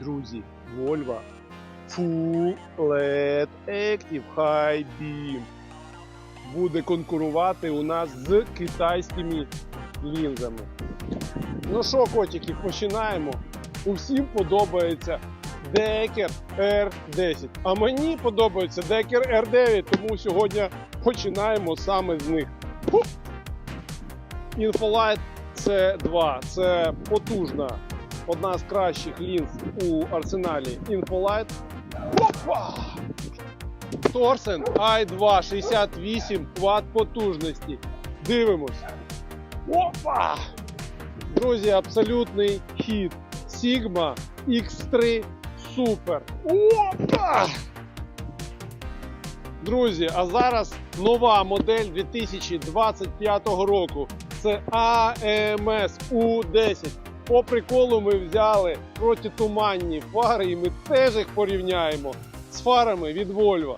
Друзі, Volvo Full LED Active High Beam буде конкурувати у нас з китайськими лінзами. Ну що, котики, починаємо. Усім подобається Decker R10. А мені подобається Decker R9, тому сьогодні починаємо саме з них. Фу! Infolight C2 це потужна, одна з кращих лінз у арсеналі Infolight. Опа! Торсен i2 68 Вт потужності. Дивимось. Опа! Друзі, абсолютний хід. Sigma X3 Super. Опа! Друзі, а зараз нова модель 2025 року. Це AMS U10. По приколу ми взяли протитуманні фари, і ми теж їх порівняємо з фарами від Volvo.